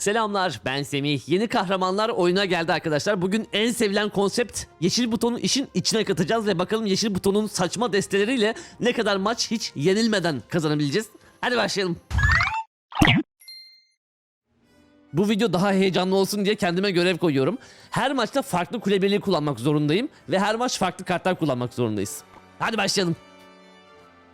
Selamlar ben Semih. Yeni kahramanlar oyuna geldi arkadaşlar. Bugün en sevilen konsept yeşil butonu işin içine katacağız ve bakalım yeşil butonun saçma desteleriyle ne kadar maç hiç yenilmeden kazanabileceğiz. Hadi başlayalım. Bu video daha heyecanlı olsun diye kendime görev koyuyorum. Her maçta farklı kule birliği kullanmak zorundayım ve her maç farklı kartlar kullanmak zorundayız. Hadi başlayalım.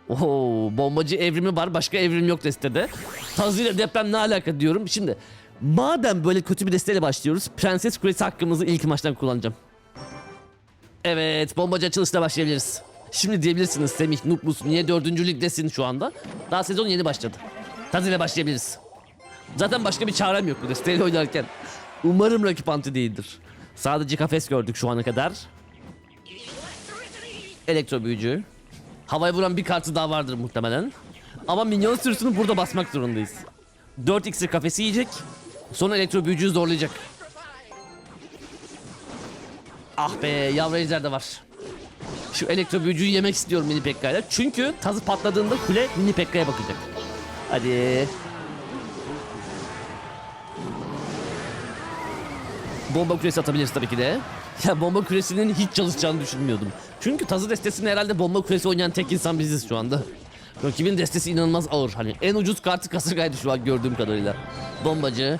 Oo, bombacı evrimi var. Başka evrim yok destede. Tazıyla deprem ne alaka diyorum. Şimdi madem böyle kötü bir desteyle başlıyoruz. Prenses Kulesi hakkımızı ilk maçtan kullanacağım. Evet bombacı açılışla başlayabiliriz. Şimdi diyebilirsiniz Semih musun? Niye dördüncü ligdesin şu anda? Daha sezon yeni başladı. Tazıyla başlayabiliriz. Zaten başka bir çarem yok bu desteğiyle oynarken. Umarım rakip anti değildir. Sadece kafes gördük şu ana kadar. Elektro büyücü. Havaya vuran bir kartı daha vardır muhtemelen. Ama minyon sürüsünü burada basmak zorundayız. 4 iksir kafesi yiyecek. Sonra elektro büyücüyü zorlayacak. Ah be yavru ejder de var. Şu elektro büyücüyü yemek istiyorum mini pekkayla. Çünkü tazı patladığında kule mini pekkaya bakacak. Hadi. Bomba kulesi atabiliriz tabii ki de. Ya bomba kulesinin hiç çalışacağını düşünmüyordum. Çünkü tazı destesinde herhalde bomba kulesi oynayan tek insan biziz şu anda. Rakibin destesi inanılmaz ağır. Hani en ucuz kartı kasırgaydı şu an gördüğüm kadarıyla. Bombacı,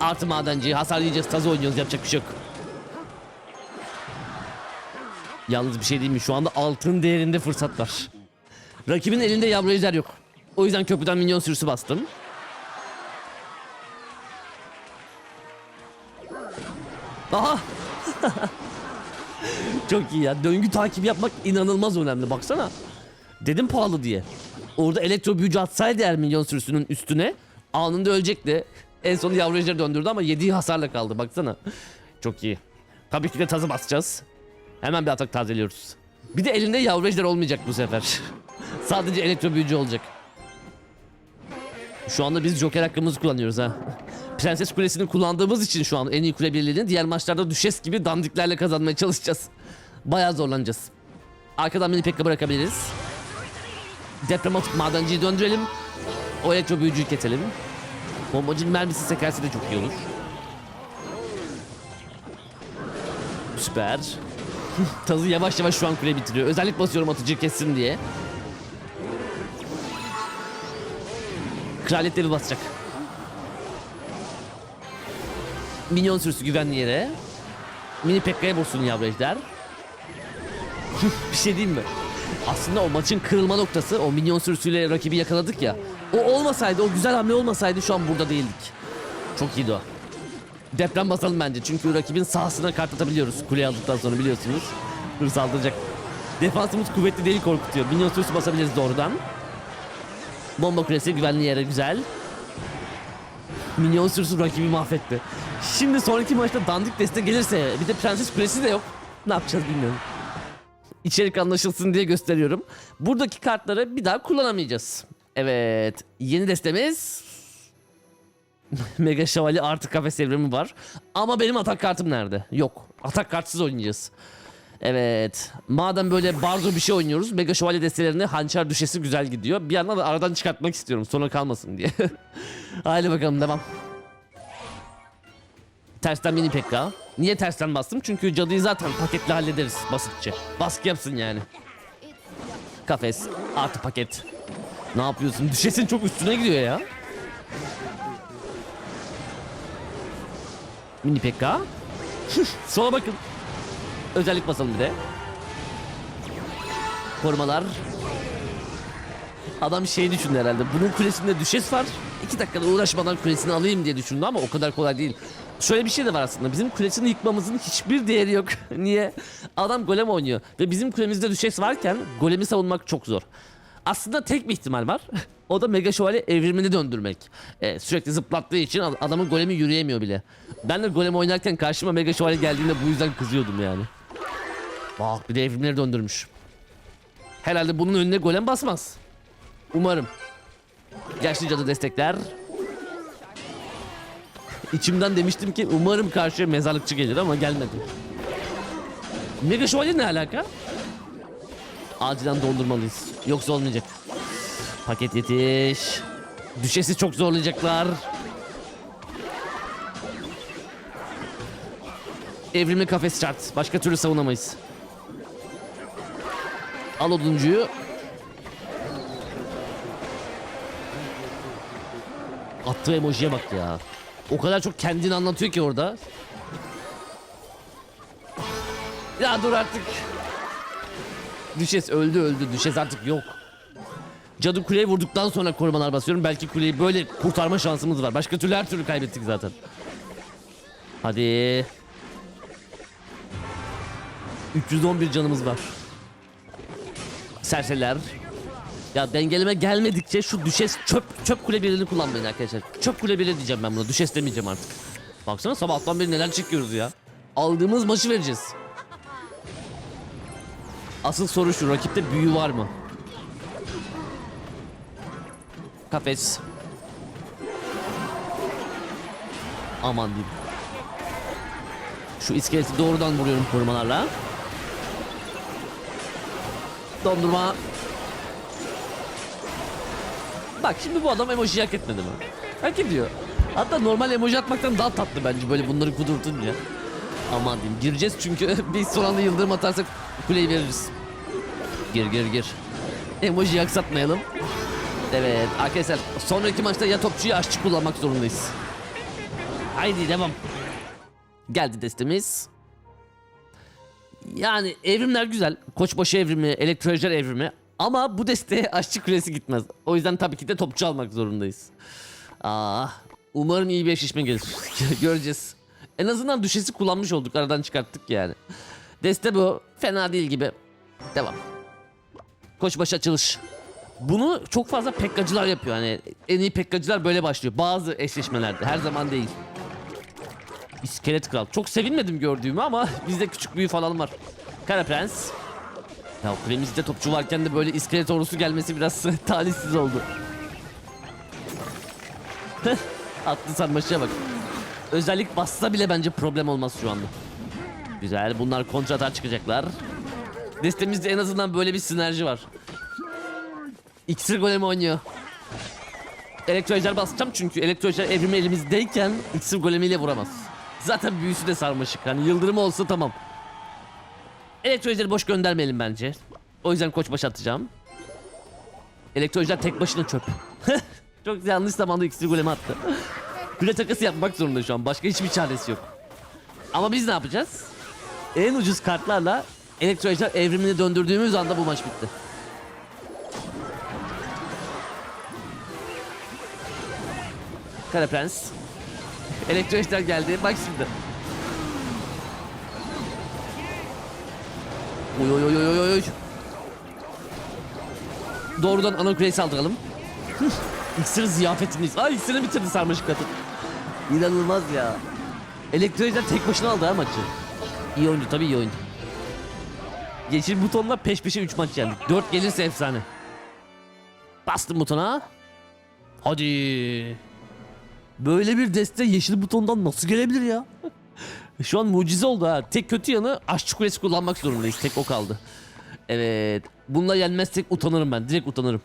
artı madenci, hasar yiyeceğiz, tazı oynuyoruz yapacak bir şey yok. Yalnız bir şey değil mi? Şu anda altın değerinde fırsat var. Rakibin elinde ejder yok. O yüzden köprüden minyon sürüsü bastım. Aha! Çok iyi ya. Döngü takibi yapmak inanılmaz önemli. Baksana. Dedim pahalı diye. Orada elektro büyücü atsaydı eğer milyon sürüsünün üstüne anında ölecekti. En son yavru ejderi döndürdü ama yediği hasarla kaldı. Baksana. Çok iyi. Tabii ki de tazı basacağız. Hemen bir atak tazeliyoruz. Bir de elinde yavru ejder olmayacak bu sefer. Sadece elektro büyücü olacak. Şu anda biz Joker hakkımızı kullanıyoruz ha. Prenses Kulesi'ni kullandığımız için şu an en iyi kule birliğini diğer maçlarda düşes gibi dandiklerle kazanmaya çalışacağız. Bayağı zorlanacağız. Arkadan mini pekka bırakabiliriz. Deprem atıp madenciyi döndürelim. O elektro büyücüyü keselim. Bombacının mermisi sekerse de çok iyi olur. Süper. Tazı yavaş yavaş şu an kule bitiriyor. Özellik basıyorum atıcı kessin diye. Kraliyet basacak. Minyon sürüsü güvenli yere. Mini Pekka'ya vursun yavru ejder. bir şey diyeyim mi? Aslında o maçın kırılma noktası o minyon sürüsüyle rakibi yakaladık ya. O olmasaydı, o güzel hamle olmasaydı şu an burada değildik. Çok iyiydi o. Deprem basalım bence çünkü rakibin sahasına kart atabiliyoruz. Kuleyi aldıktan sonra biliyorsunuz. Dur saldıracak. Defansımız kuvvetli değil korkutuyor. Minyon sürüsü basabiliriz doğrudan. Bomba kulesi güvenli yere güzel. Minyon sürüsü rakibi mahvetti. Şimdi sonraki maçta dandik deste gelirse bir de prenses kulesi de yok. Ne yapacağız bilmiyorum. İçerik anlaşılsın diye gösteriyorum. Buradaki kartları bir daha kullanamayacağız. Evet. Yeni destemiz Mega Şövalye artı kafes evrimi var. Ama benim atak kartım nerede? Yok. Atak kartsız oynayacağız. Evet. Madem böyle barzo bir şey oynuyoruz. Mega Şövalye destelerine hançer düşesi güzel gidiyor. Bir yandan da aradan çıkartmak istiyorum. Sonra kalmasın diye. Haydi bakalım devam. Tersten mini pekka. Niye tersten bastım? Çünkü cadıyı zaten paketle hallederiz basitçe. Baskı yapsın yani. Kafes artı paket. Ne yapıyorsun? Düşesin çok üstüne gidiyor ya. Mini pekka. Sola bakın. Özellik basalım bir de. Korumalar. Adam şey düşündü herhalde. Bunun kulesinde düşes var. İki dakikada uğraşmadan kulesini alayım diye düşündü ama o kadar kolay değil. Şöyle bir şey de var aslında. Bizim kulesini yıkmamızın hiçbir değeri yok. Niye? Adam golem oynuyor. Ve bizim kulemizde düşes varken golemi savunmak çok zor. Aslında tek bir ihtimal var. o da Mega Şövalye evrimini döndürmek. Ee, sürekli zıplattığı için ad- adamın golemi yürüyemiyor bile. Ben de golem oynarken karşıma Mega Şövalye geldiğinde bu yüzden kızıyordum yani. Bak bir de evrimleri döndürmüş. Herhalde bunun önüne golem basmaz. Umarım. Yaşlı cadı destekler. İçimden demiştim ki umarım karşıya mezarlıkçı gelir ama gelmedi. Mega Şövalye ne alaka? Acilen dondurmalıyız. Yoksa olmayacak. Paket yetiş. Düşesi çok zorlayacaklar. Evrimli kafes şart. Başka türlü savunamayız. Al oduncuyu. Attığı emojiye bak ya. O kadar çok kendini anlatıyor ki orada. Ya dur artık. Düşes öldü öldü. Düşes artık yok. Cadı kuleyi vurduktan sonra korumalar basıyorum. Belki kuleyi böyle kurtarma şansımız var. Başka türlü her türlü kaybettik zaten. Hadi. 311 canımız var. Serseriler. Ya dengeleme gelmedikçe şu düşes çöp çöp kule birini kullanmayın arkadaşlar. Çöp kule biri diyeceğim ben buna. Düşes demeyeceğim artık. Baksana sabahtan beri neler çekiyoruz ya. Aldığımız maçı vereceğiz. Asıl soru şu rakipte büyü var mı? Kafes. Aman diyeyim. Şu iskeleti doğrudan vuruyorum korumalarla. Dondurma. Bak şimdi bu adam emoji hak etmedi mi? Hak ediyor. Hatta normal emoji atmaktan daha tatlı bence böyle bunları kudurtunca. Aman diyeyim gireceğiz çünkü biz son anda yıldırım atarsak kuleyi veririz. Gir gir gir. Emoji aksatmayalım. Evet arkadaşlar sonraki maçta ya topçu ya aşçı kullanmak zorundayız. Haydi devam. Geldi destemiz. Yani evrimler güzel. Koçbaşı evrimi, elektrolojiler evrimi. Ama bu desteğe aşçı kulesi gitmez. O yüzden tabii ki de topçu almak zorundayız. Ah, umarım iyi bir eşleşme gelir. Göreceğiz. En azından düşesi kullanmış olduk. Aradan çıkarttık yani. Deste bu. Fena değil gibi. Devam. Koçbaşı açılış. Bunu çok fazla pekkacılar yapıyor. Hani en iyi pekkacılar böyle başlıyor. Bazı eşleşmelerde. Her zaman değil. İskelet kral. Çok sevinmedim gördüğümü ama bizde küçük büyü falan var. Kara prens. Ya kulemizde topçu varken de böyle iskelet ordusu gelmesi biraz talihsiz oldu. Atlı sarmaşıya bak. Özellik bassa bile bence problem olmaz şu anda. Güzel bunlar kontratar çıkacaklar. Destemizde en azından böyle bir sinerji var. İksir golemi oynuyor. Elektrojler basacağım çünkü elektrojler evrimi elimizdeyken iksir golemiyle vuramaz. Zaten büyüsü de sarmaşık. Hani yıldırım olsa tamam. Elektrojleri boş göndermeyelim bence. O yüzden koçbaşı atacağım. Elektrojler tek başına çöp. Çok yanlış zamanda iksir golemi attı. Kule takası yapmak zorunda şu an. Başka hiçbir çaresi yok. Ama biz ne yapacağız? En ucuz kartlarla elektrojler evrimini döndürdüğümüz anda bu maç bitti. Kara Prens. Elektroşlar geldi. Bak şimdi. Oy oy oy oy oy. Doğrudan ana kuleyi saldıralım. İksir ziyafetindeyiz. Ay iksirini bitirdi sarmaşık katı. İnanılmaz ya. Elektroşlar tek başına aldı ha maçı. İyi oyuncu tabii iyi oyuncu. Yeşil butonla peş peşe 3 maç yendik. 4 gelirse efsane. Bastım butona. Hadi. Böyle bir deste yeşil butondan nasıl gelebilir ya? Şu an mucize oldu ha. Tek kötü yanı aşçı kulesi kullanmak zorundayız. Tek o kaldı. Evet. Bununla yenmezsek utanırım ben. Direkt utanırım.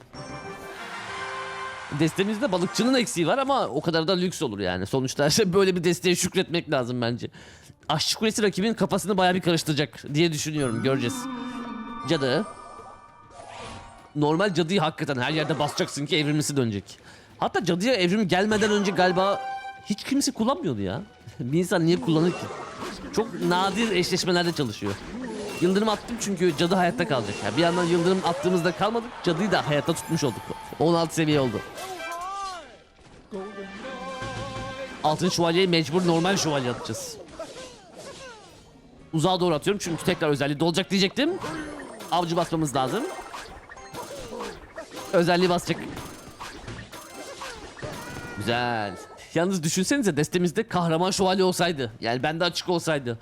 Destemizde balıkçının eksiği var ama o kadar da lüks olur yani. Sonuçta böyle bir desteğe şükretmek lazım bence. Aşçı kulesi rakibin kafasını bayağı bir karıştıracak diye düşünüyorum. Göreceğiz. Cadı. Normal cadıyı hakikaten her yerde basacaksın ki evrimlisi dönecek. Hatta cadıya evrimi gelmeden önce galiba hiç kimse kullanmıyordu ya. bir insan niye kullanır ki? Çok nadir eşleşmelerde çalışıyor. Yıldırım attım çünkü cadı hayatta kalacak. Ya bir yandan yıldırım attığımızda kalmadık, cadıyı da hayatta tutmuş olduk. 16 seviye oldu. Altın şövalyeyi mecbur normal şövalye atacağız. Uzağa doğru atıyorum çünkü tekrar özelliği dolacak diyecektim. Avcı basmamız lazım. Özelliği basacak. Güzel. Yalnız düşünsenize destemizde kahraman şövalye olsaydı. Yani bende açık olsaydı.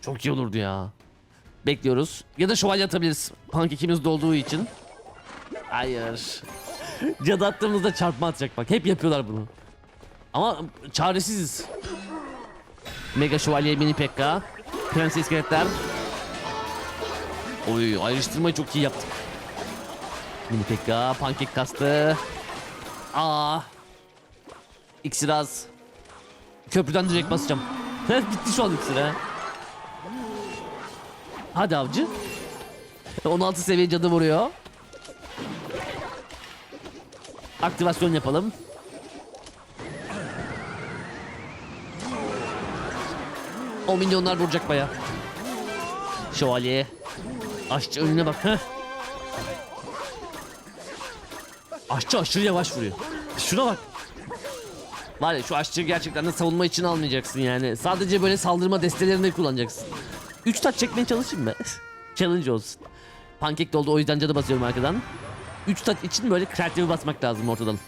Çok iyi olurdu ya. Bekliyoruz. Ya da şövalye atabiliriz. Punk ikimiz olduğu için. Hayır. Cadı attığımızda çarpma atacak bak. Hep yapıyorlar bunu. Ama çaresiziz. Mega şövalye mini pekka. Prens iskeletler. Oy ayrıştırmayı çok iyi yaptık. Mini pekka, pankek kastı. Aa. İksir az. Köprüden direkt basacağım. Bitti şu an iksir ha. Hadi avcı. 16 seviye cadı vuruyor. Aktivasyon yapalım. O milyonlar vuracak baya. Şövalye. Aşçı önüne bak. Heh. Aşçı aşırı yavaş vuruyor. Şuna bak. Var ya şu aşçıyı gerçekten de savunma için almayacaksın yani. Sadece böyle saldırma destelerinde kullanacaksın. 3 taç çekmeye çalışayım mı? Challenge olsun. Pankek doldu o yüzden cadı basıyorum arkadan. 3 taç için böyle kreatifi basmak lazım ortadan.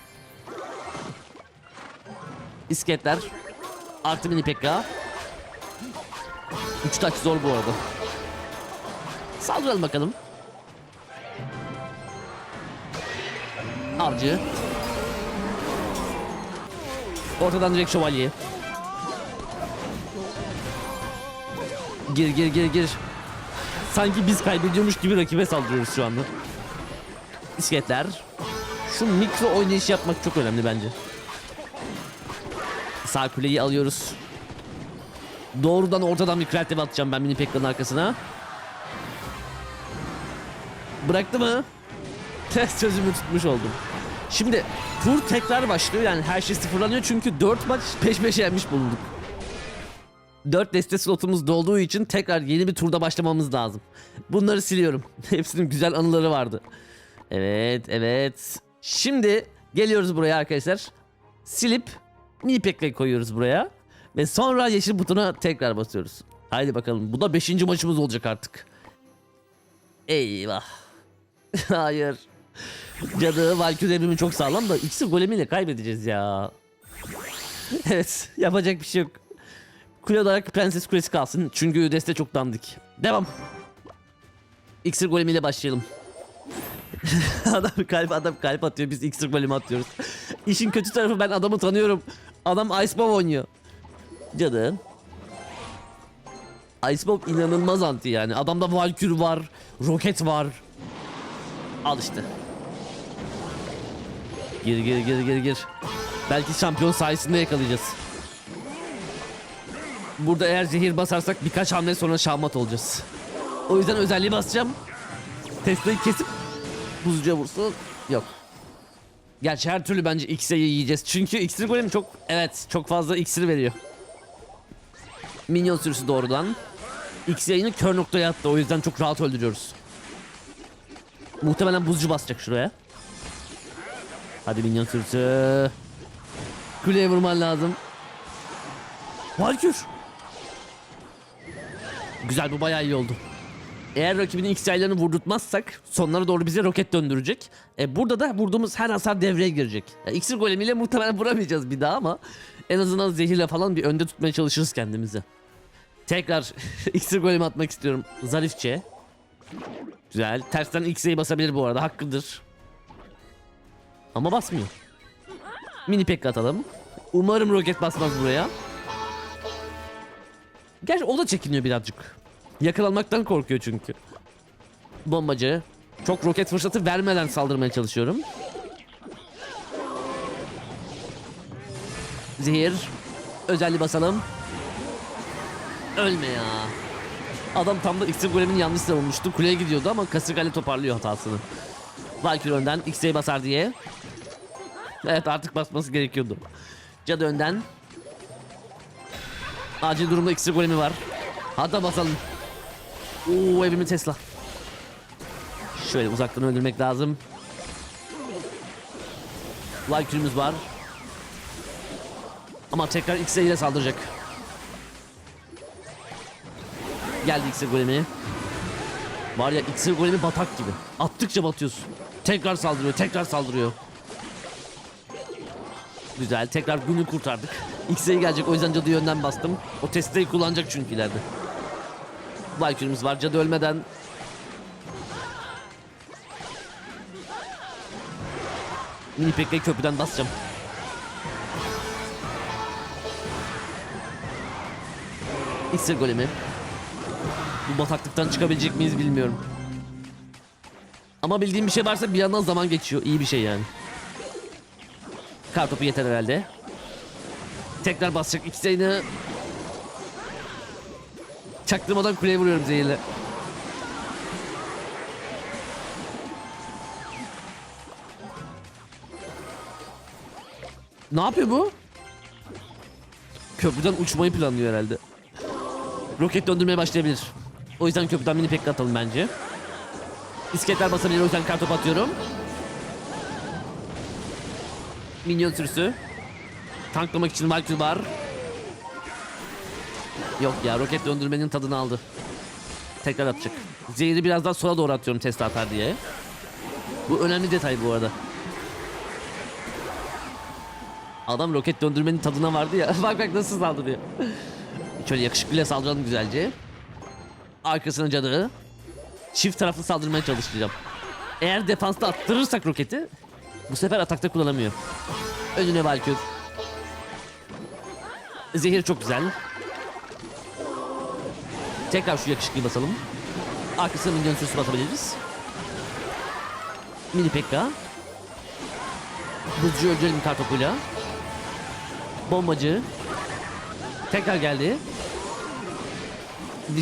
İsketler. Artı mini pekka. 3 taç zor bu arada. Saldıralım bakalım. Avcı. Ortadan direkt şövalye. Gir gir gir gir. Sanki biz kaybediyormuş gibi rakibe saldırıyoruz şu anda. İskeletler. Şu mikro oynayış yapmak çok önemli bence. Sağ kuleyi alıyoruz. Doğrudan ortadan bir kreatif atacağım ben mini Pekka'nın arkasına. Bıraktı mı? Test sözümü tutmuş oldum. Şimdi tur tekrar başlıyor yani her şey sıfırlanıyor çünkü 4 maç peş peşe yenmiş bulunduk. 4 deste slotumuz dolduğu için tekrar yeni bir turda başlamamız lazım. Bunları siliyorum. Hepsinin güzel anıları vardı. Evet, evet. Şimdi geliyoruz buraya arkadaşlar. Silip mini pekle koyuyoruz buraya. Ve sonra yeşil butona tekrar basıyoruz. Haydi bakalım. Bu da 5. maçımız olacak artık. Eyvah. Hayır. Cadı Valkyrie evrimi çok sağlam da ikisi golemiyle kaybedeceğiz ya. evet yapacak bir şey yok. Kule olarak Prenses Kulesi kalsın çünkü deste çok dandik. Devam. İksir golemiyle başlayalım. adam kalp adam kalp atıyor biz iksir golemi atıyoruz. İşin kötü tarafı ben adamı tanıyorum. Adam Ice Bomb oynuyor. Cadı. Ice Bomb inanılmaz anti yani. Adamda Valkyrie var, roket var. Al işte. Gir gir gir gir gir. Belki şampiyon sayesinde yakalayacağız. Burada eğer zehir basarsak birkaç hamle sonra şahmat olacağız. O yüzden özelliği basacağım. Tesla'yı kesip buzcuya vursun. Yok. Gerçi her türlü bence X'e yiyeceğiz. Çünkü iksir golem çok evet çok fazla iksir veriyor. Minyon sürüsü doğrudan. X yayını kör noktaya attı o yüzden çok rahat öldürüyoruz. Muhtemelen buzcu basacak şuraya. Hadi minyon sürüsü. Kuleye vurman lazım. Valkür. Güzel bu bayağı iyi oldu. Eğer rakibinin X yaylarını vurdurtmazsak sonlara doğru bize roket döndürecek. E, burada da vurduğumuz her hasar devreye girecek. Ya, iksir golemiyle muhtemelen vuramayacağız bir daha ama en azından zehirle falan bir önde tutmaya çalışırız kendimizi. Tekrar iksir golemi atmak istiyorum. Zarifçe. Güzel. Tersten X'e basabilir bu arada. Hakkıdır. Ama basmıyor. Mini pek atalım. Umarım roket basmaz buraya. Gerçi o da çekiniyor birazcık. Yakalanmaktan korkuyor çünkü. Bombacı. Çok roket fırsatı vermeden saldırmaya çalışıyorum. Zehir. Özelliği basalım. Ölme ya. Adam tam da X'in golemini yanlış savunmuştu. Kuleye gidiyordu ama kasırgayla toparlıyor hatasını. Valkyrie önden X'e basar diye. Evet artık basması gerekiyordu. Cadı önden. Acil durumda X'in golemi var. Hadi basalım. Oo evimi Tesla. Şöyle uzaktan öldürmek lazım. Valkyrie'miz var. Ama tekrar X'e ile saldıracak. Geldi iksir golemi. Var ya iksir golemi batak gibi. Attıkça batıyorsun. Tekrar saldırıyor, tekrar saldırıyor. Güzel, tekrar günü kurtardık. X'e gelecek o yüzden cadı yönden bastım. O testeyi kullanacak çünkü ileride. Valkyrie'miz var cadı ölmeden. Mini pekle köprüden basacağım. İksir golemi. Bu bataklıktan çıkabilecek miyiz bilmiyorum. Ama bildiğim bir şey varsa bir yandan zaman geçiyor. İyi bir şey yani. Kar topu yeter herhalde. Tekrar basacak iki sayını. Çaktırmadan kuleye vuruyorum zehirle. Ne yapıyor bu? Köprüden uçmayı planlıyor herhalde. Roket döndürmeye başlayabilir. O yüzden köprüden mini pekli atalım bence. İskeletler basabilir o yüzden kartop atıyorum. Minyon sürüsü. Tanklamak için Valkyrie var. Yok ya roket döndürmenin tadını aldı. Tekrar atacak. Zehri biraz daha sola doğru atıyorum test atar diye. Bu önemli detay bu arada. Adam roket döndürmenin tadına vardı ya. bak bak nasıl saldırıyor. Şöyle yakışıklıyla saldıralım güzelce. Arkasına cadığı. Çift taraflı saldırmaya çalışacağım. Eğer defansta attırırsak roketi bu sefer atakta kullanamıyor. Önüne Valkür. Zehir çok güzel. Tekrar şu yakışıklıyı basalım. Arkasına milyon sürüsü basabiliriz. Mini Pekka. Buzcu öldürelim kartopuyla. Bombacı. Tekrar geldi.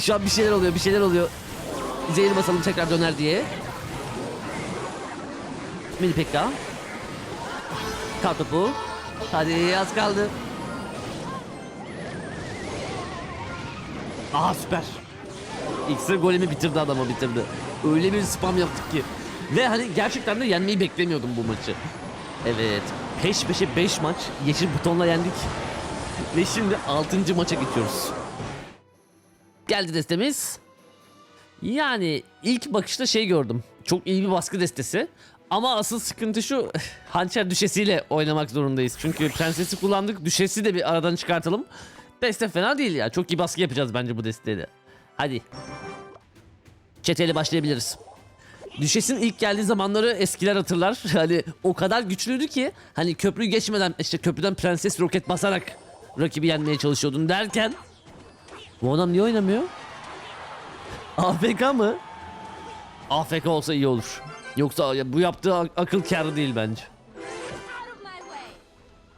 Şu an bir şeyler oluyor, bir şeyler oluyor. Zehir basalım tekrar döner diye. Mini Pekka. Kartopu. Hadi az kaldı. Aha süper. İksir golemi bitirdi adamı bitirdi. Öyle bir spam yaptık ki. Ve hani gerçekten de yenmeyi beklemiyordum bu maçı. Evet. Peş peşe 5 maç yeşil butonla yendik. Ve şimdi 6. maça geçiyoruz. Geldi destemiz. Yani ilk bakışta şey gördüm. Çok iyi bir baskı destesi. Ama asıl sıkıntı şu hançer düşesiyle oynamak zorundayız. Çünkü prensesi kullandık düşesi de bir aradan çıkartalım. Deste fena değil ya. Çok iyi baskı yapacağız bence bu desteyle. Hadi. Çeteyle başlayabiliriz. Düşes'in ilk geldiği zamanları eskiler hatırlar. Hani o kadar güçlüydü ki hani köprüyü geçmeden işte köprüden prenses roket basarak rakibi yenmeye çalışıyordun derken bu adam niye oynamıyor? AFK mı? AFK olsa iyi olur. Yoksa ya bu yaptığı ak- akıl kârı değil bence.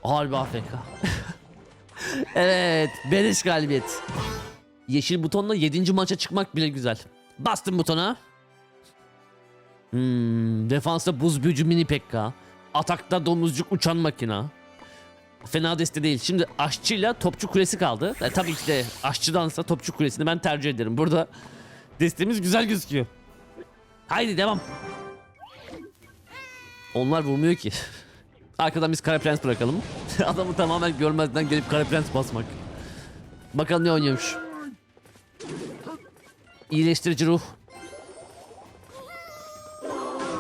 Harbi AFK. evet, beleş galibiyet. Yeşil butonla 7. maça çıkmak bile güzel. Bastım butona. Hmm, defansta buz büyücü mini pekka. Atakta domuzcuk uçan makina. Fena deste değil. Şimdi aşçıyla topçu kulesi kaldı. E, tabii ki de aşçıdansa topçu kulesini ben tercih ederim. Burada destemiz güzel gözüküyor. Haydi devam. Onlar vurmuyor ki. Arkadan biz kara prens bırakalım. Adamı tamamen görmezden gelip kara prens basmak. Bakalım ne oynuyormuş. İyileştirici ruh.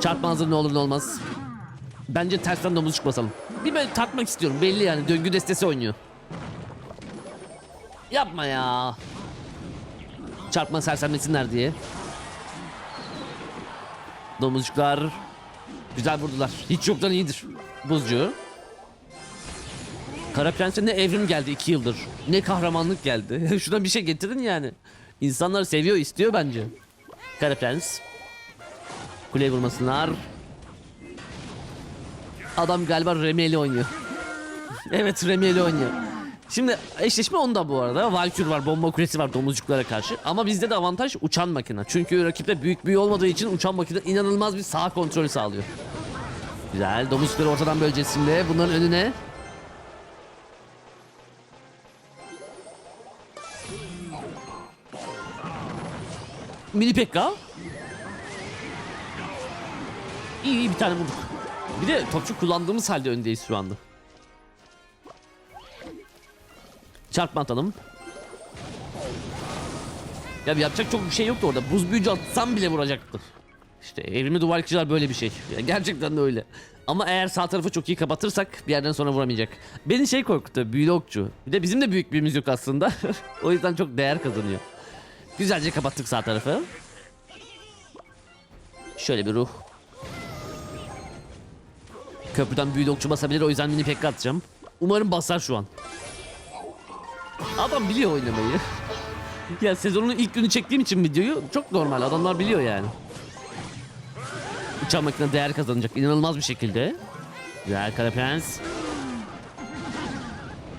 Çarpma hazır ne olur ne olmaz. Bence tersten domuz basalım. Bir böyle tartmak istiyorum. Belli yani döngü destesi oynuyor. Yapma ya. Çarpma sersemlesinler diye. Domuzcuklar güzel vurdular. Hiç yoktan iyidir. Buzcu. Kara Prens'e ne evrim geldi iki yıldır. Ne kahramanlık geldi. Şuna bir şey getirin yani. İnsanlar seviyor istiyor bence. Kara Prens. Kuleye vurmasınlar. Adam galiba Remeli oynuyor. evet Remeli oynuyor. Şimdi eşleşme onda bu arada. Valkür var, bomba kulesi var domuzcuklara karşı. Ama bizde de avantaj uçan makine. Çünkü rakipte büyük büyü olmadığı için uçan makine inanılmaz bir sağ kontrolü sağlıyor. Güzel. Domuzcukları ortadan böleceğiz şimdi. Bunların önüne. Mini Pekka. İyi iyi bir tane vurduk. Bir de topçu kullandığımız halde öndeyiz şu anda. Çarpma atalım. Ya yapacak çok bir şey yoktu orada. Buz büyücü atsam bile vuracaktı. İşte evrimli duvarcılar böyle bir şey. Ya gerçekten de öyle. Ama eğer sağ tarafı çok iyi kapatırsak bir yerden sonra vuramayacak. Beni şey korkuttu. Büyülü okçu. Bir de bizim de büyük büyüğümüz yok aslında. o yüzden çok değer kazanıyor. Güzelce kapattık sağ tarafı. Şöyle bir ruh. Köprüden büyülü okçu basabilir o yüzden mini pekka atacağım. Umarım basar şu an. Adam biliyor oynamayı. ya sezonun ilk günü çektiğim için videoyu çok normal adamlar biliyor yani. Uçan makine değer kazanacak inanılmaz bir şekilde. Güzel kara prens.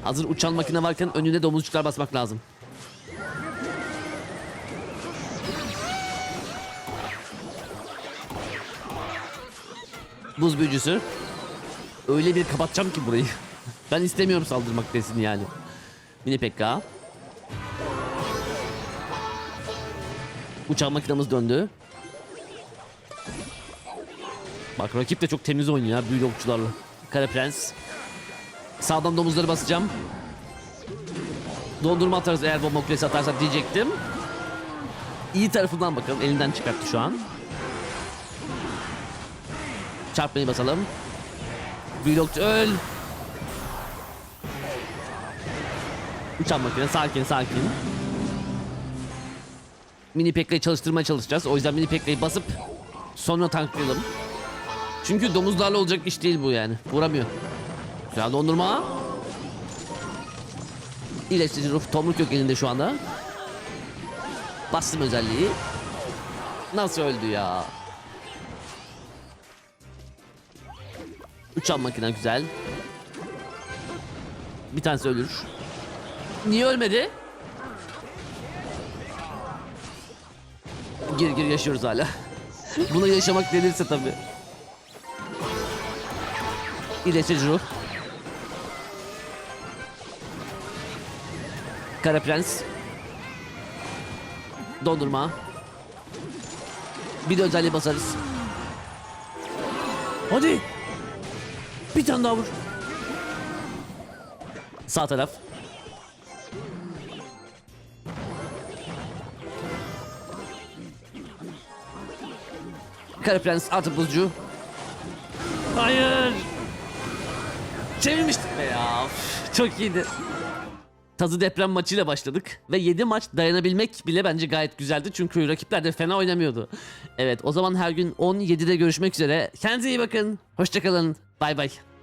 Hazır uçan makine varken önüne domuzcuklar basmak lazım. Buz büyücüsü. Öyle bir kapatacağım ki burayı. Ben istemiyorum saldırmak desin yani. Mini Pekka. Uçak makinamız döndü. Bak rakip de çok temiz oynuyor ya büyülü okçularla. Kara Prens. Sağdan domuzları basacağım. Dondurma atarız eğer bomba kulesi atarsak diyecektim. İyi tarafından bakalım. Elinden çıkarttı şu an. Çarpmayı basalım. Büyülü okçu öl. Uçan makine sakin sakin. Mini Pekka'yı çalıştırmaya çalışacağız. O yüzden Mini Pekka'yı basıp sonra tanklayalım. Çünkü domuzlarla olacak iş değil bu yani. Vuramıyor. Güzel dondurma. İyileştirici ruh tomruk yok elinde şu anda. Bastım özelliği. Nasıl öldü ya? Uçan makine güzel. Bir tanesi ölür. Niye ölmedi? Gir gir yaşıyoruz hala. Bunu yaşamak denirse tabii. İyileştirici ruh. Kara Prens. Dondurma. Bir de özelliği basarız. Hadi. Bir tane daha vur. Sağ taraf. Kara Prens artı buzcu. Hayır. Çevirmiştik be ya. Çok iyiydi. Tazı deprem maçıyla başladık ve 7 maç dayanabilmek bile bence gayet güzeldi çünkü rakipler de fena oynamıyordu. Evet o zaman her gün 17'de görüşmek üzere. Kendinize iyi bakın. Hoşçakalın. Bay bay.